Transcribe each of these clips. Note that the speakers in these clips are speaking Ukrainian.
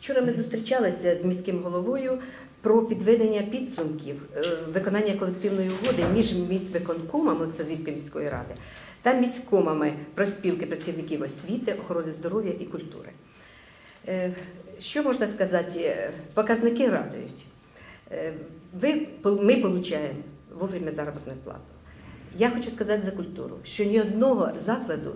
Вчора ми зустрічалися з міським головою про підведення підсумків е, виконання колективної угоди між міськвиконкомом Олександрійської міської ради та міськомами профспілки працівників освіти, охорони здоров'я і культури. Е, Що можна сказати? Е, Показники радують. Ви, ми отримуємо вовремя заробітну плату. Я хочу сказати за культуру, що ні одного закладу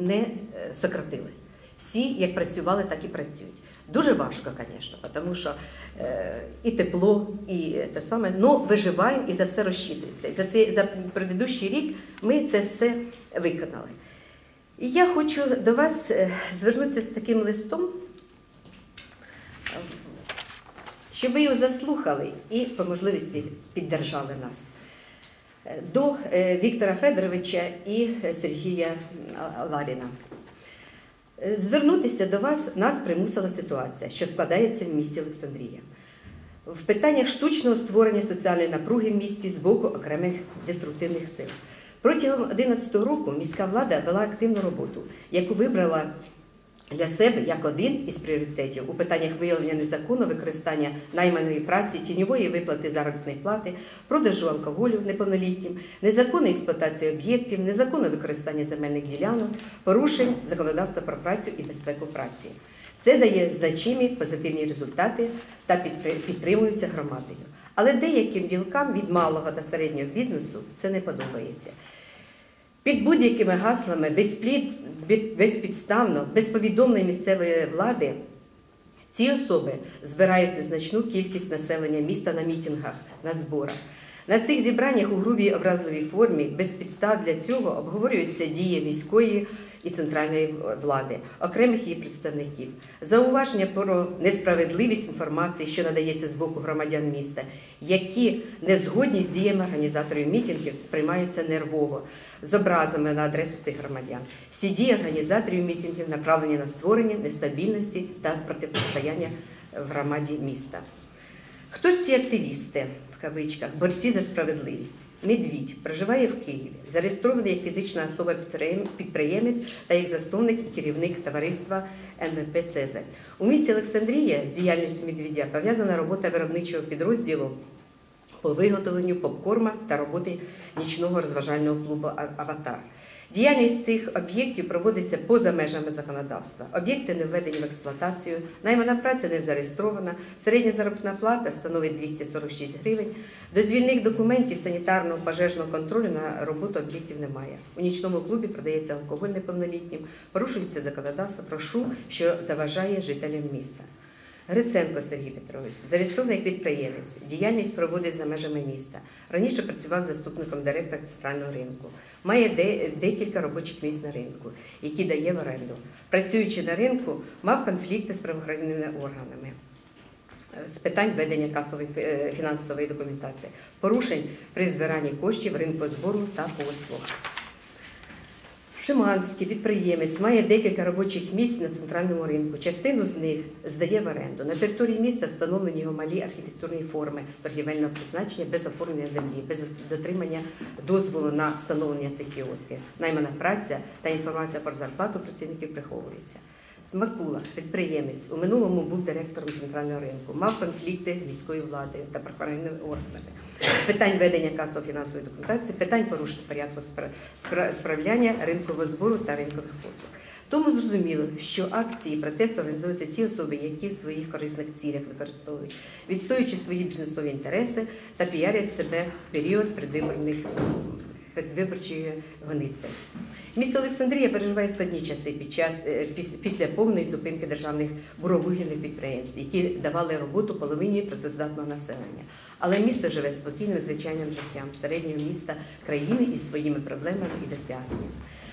не, сократили. Всі як працювали, так і працюють. Дуже важко, звісно, тому що е, і тепло, і те саме, але виживаємо і за все розчитується. І за цей за предыдущий рік ми це все виконали. І я хочу до вас е, звернутися з таким листом, щоб ви його заслухали і по можливості піддержали нас. Е, До е, Віктора Федоровича і Сергія Ларіна. Е, Звернутися до вас нас примусила ситуація, що складається в місті Олександрія. В питаннях штучного створення соціальної напруги в місті з боку окремих деструктивних сил. Протягом 2011 року міська влада вела активну роботу, яку вибрала для себе як один із пріоритетів у питаннях виявлення незаконного використання найманої праці, тіньової виплати заробітної плати, продажу алкоголю неповнолітнім, незаконної експлуатації об'єктів, незаконне використання земельних ділянок, порушень законодавства про працю і безпеку праці. Це дає значимі позитивні результати та підтримується громадою. Але деяким ділкам від малого та середнього бізнесу це не подобається. Під будь-якими гаслами безпідставно, без повідомлень місцевої влади ці особи збирають незначну кількість населення міста на мітингах, на зборах. На цих зібраннях у грубій образливій формі без підстав для цього обговорюються дії міської і центральної влади, окремих її представників, зауваження про несправедливість інформації, що надається з боку громадян міста, які не згодні з діями організаторів мітингів сприймаються нервово, з образами на адресу цих громадян. Всі дії організаторів мітингів направлені на створення нестабільності та протистояння в громаді міста. Хто ж ці активісти в кавичках, борці за справедливість? Медвідь проживає в Києві, зареєстрований як фізична особа підприємець та як засновник і керівник товариства НВП Цезарь. У місті Олександрія з діяльністю Медвідя пов'язана робота виробничого підрозділу по виготовленню попкорма та роботи нічного розважального клубу Аватар. Діяльність цих об'єктів проводиться поза межами законодавства. Об'єкти не введені в експлуатацію, наймана праця не зареєстрована, середня заробітна плата становить 246 гривень. Дозвільних документів санітарного пожежного контролю на роботу об'єктів немає. У нічному клубі продається алкоголь неповнолітнім, порушується законодавство про шум, що заважає жителям міста. Гриценко Сергій Петрович, зареєстрований підприємець, діяльність проводить за межами міста. Раніше працював заступником директора центрального ринку. Має де- декілька робочих місць на ринку, які дає в оренду. Працюючи на ринку, мав конфлікти з правоохоронними органами. е, З питань ведення касової е, фінансової документації, порушень при збиранні коштів ринку збору та послуг. Шиманський підприємець має декілька робочих місць на центральному ринку. Частину з них здає в оренду. На території міста встановлені його малі архітектурні форми торгівельного призначення без оформлення землі, без дотримання дозволу на встановлення цих кіосків. Наймана праця та інформація про зарплату працівників приховується. Смакула, підприємець, у минулому був директором центрального ринку, мав конфлікти з міською владою та правоохоронними органами. З питань ведення касово-фінансової документації, питань порушень порядку спра- спра- справляння ринкового збору та ринкових послуг. Тому зрозуміло, що акції протесту організуються ті особи, які в своїх корисних цілях використовують, відстоюючи свої бізнесові інтереси та піарять себе в період предвиборних передвиборчої гонитви. Місто Олександрія переживає складні часи під час е, після повної зупинки державних буровугільних підприємств, які давали роботу половині працездатного населення. Але місто живе спокійним звичайним життям середнього міста країни із своїми проблемами і досягненнями.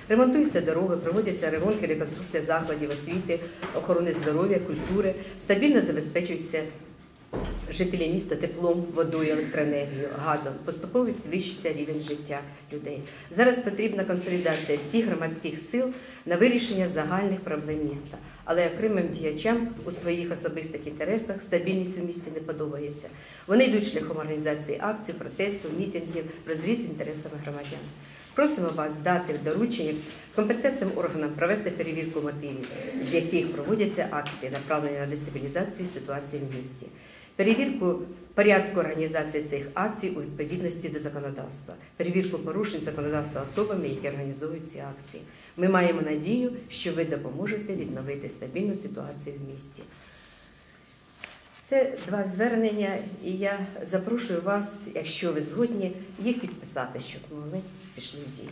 Ремонтуються дороги, проводяться ремонт і реконструкція закладів освіти, охорони здоров'я, культури, стабільно забезпечуються жителі міста теплом, водою, електроенергією, газом. Поступово підвищується рівень життя людей. Зараз потрібна консолідація всіх громадських сил на вирішення загальних проблем міста. Але окремим діячам у своїх особистих інтересах стабільність у місті не подобається. Вони йдуть шляхом організації акцій, протесту, мітингів, розріз інтересами громадян. Просимо вас дати доручення компетентним органам провести перевірку мотивів, з яких проводяться акції, направлені на дестабілізацію ситуації в місті. Перевірку порядку організації цих акцій у відповідності до законодавства, перевірку порушень законодавства особами, які організовують ці акції. Ми маємо надію, що ви допоможете відновити стабільну ситуацію в місті. Це два звернення, і я запрошую вас, якщо ви згодні, їх підписати, щоб вони пішли в дію.